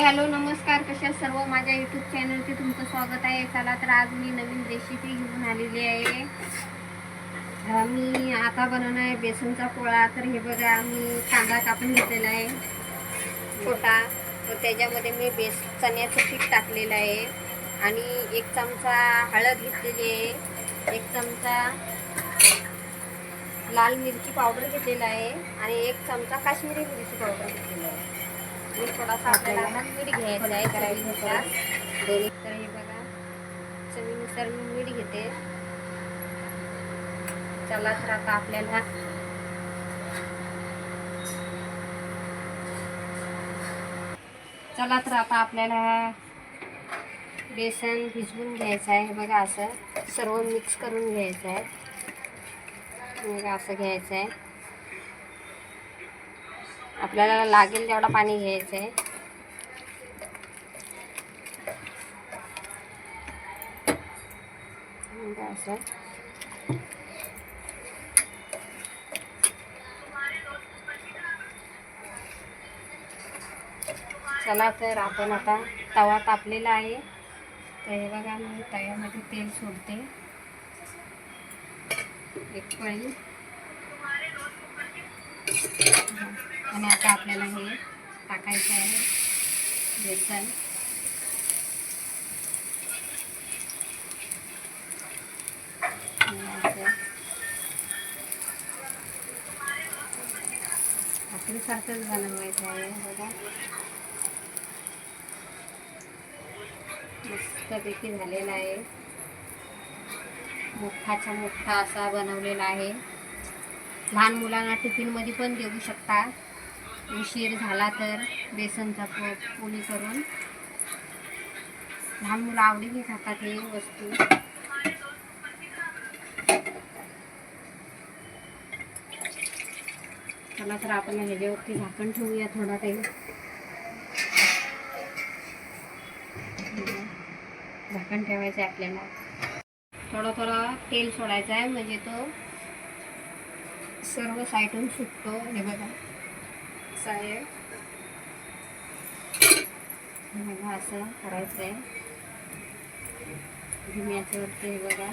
Hi hello नमस्कार. कशा सर्व? माझ्या यूट्यूब चॅनलचे तुमचं स्वागत आहे. चला तर आज मी नवीन रेसिपी घेऊन आलेली आहे. मी आता बनवणार आहे बेसनचा पोळा. तर हे बघा मी कांदा कापून घेतलेला आहे. छोटा. तर त्याच्यामध्ये मी बेस चण्याचं पीठ टाकलेलं आहे. आणि एक चमचा हळद घेतलेली आहे. एक चमचा लाल मिरची पावडर घेतलेला आहे. आणि एक चमचा काश्मीरी मिरची पावडर घेतलेला आहे. थोडासा आपल्याला मीठ घ्यायचं आहे चवीनुसार तर हे बघा चवीनुसार मी मीठ घेते. चला तर आता आपल्याला चला तर आता आपल्याला बेसन भिजवून घ्यायचं आहे. हे बघा असं सर्व मिक्स करून घ्यायचं आहे. बघा असं घ्यायचं आहे. आपल्याला लागेल तेवढा पाणी घ्यायचं आहे. म्हणजे असं. चला तर आपण आता तवा तापलेला आहे. तर हे बघा मी तव्यामध्ये तेल सोडते. एक पाणी. आणि आता आपल्याला हे टाकायचं आहे बेसन. आणि भाकरीसारखंच बनवायचं आहे बघा. मस्तपैकी झालेला आहे. मोठाचा मोठा असा बनवलेला आहे. लहान मुलांना टिफिनमध्ये पण देऊ शकता. उशीर झाला तर बेसनचा पो पोळी करून. लहान मुलं आवडीने खातात हे वस्तू. चला तर आपण ह्याच्यावरती झाकण ठेवूया थोडा टाईम झाकण ठेवायचं आहे आपल्याला. थोडा थोडा तेल सोडायचं आहे म्हणजे तो सर्व साईडून सुटतो. हे बघा. असं आहे. बघा असं करायचं आहे धुम्याचं हे बघा.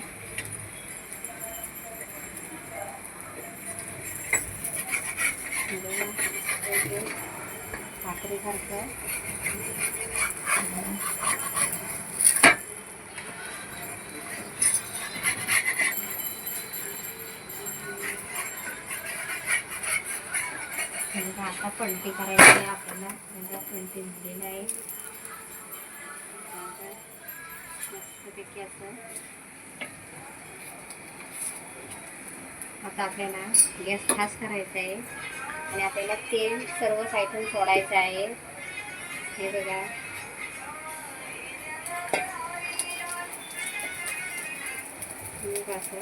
हे बघा, म्हणजे आता पलटी करायची आहे आपल्याला. म्हणजे पलटी झालेलं आहे. आता मस्तपैकी असं. आता आपल्याला गॅस खास करायचा आहे. आणि आपल्याला तेल सर्व साईडून सोडायचं आहे. हे बघा असं.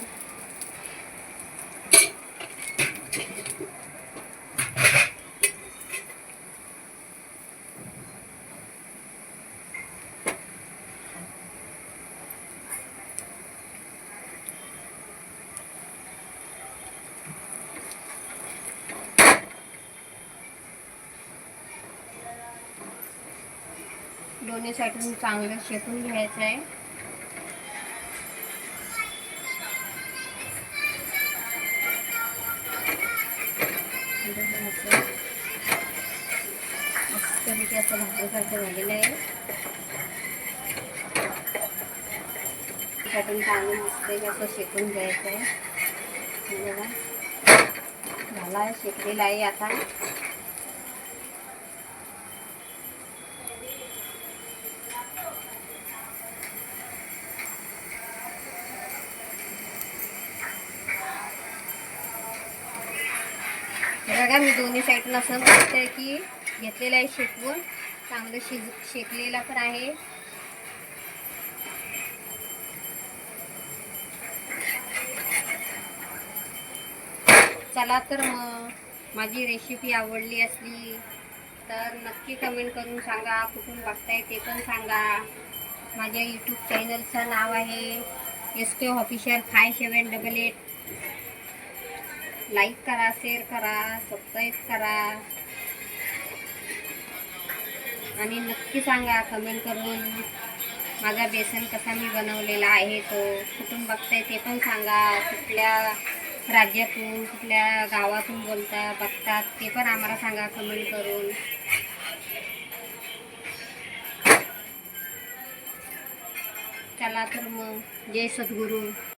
दोन्ही साईडून चांगलं शेकून घ्यायचं आहे. असं भाकरीसारखं झालेलं आहे. साईडून चांगलं मस्त असं शेकून घ्यायचं आहे. बघा. झाला शेकलेला आहे आता. बघा मी दोन्ही साईडनं असं मस्त आहे की घेतलेलं आहे शेकवून. चांगलं शिज शेकलेला पण आहे. चला तर मग माझी रेसिपी आवडली असली तर नक्की कमेंट करून सांगा. कुठून बघताय ते पण सांगा. माझ्या यूट्यूब चॅनलचं नाव आहे S K official five seven double eight like करा शेअर करा सबस्क्राईब करा. आणि नक्की सांगा कमेंट करून माझा बेसन कसा मी बनवलेला आहे तो. कुठून बघताय ते पण सांगा. कुठल्या राज्यातून कुठल्या गावातून बोलता बघतात ते पण आम्हाला सांगा कमेंट करून. चला तर मग जय सद्गुरू.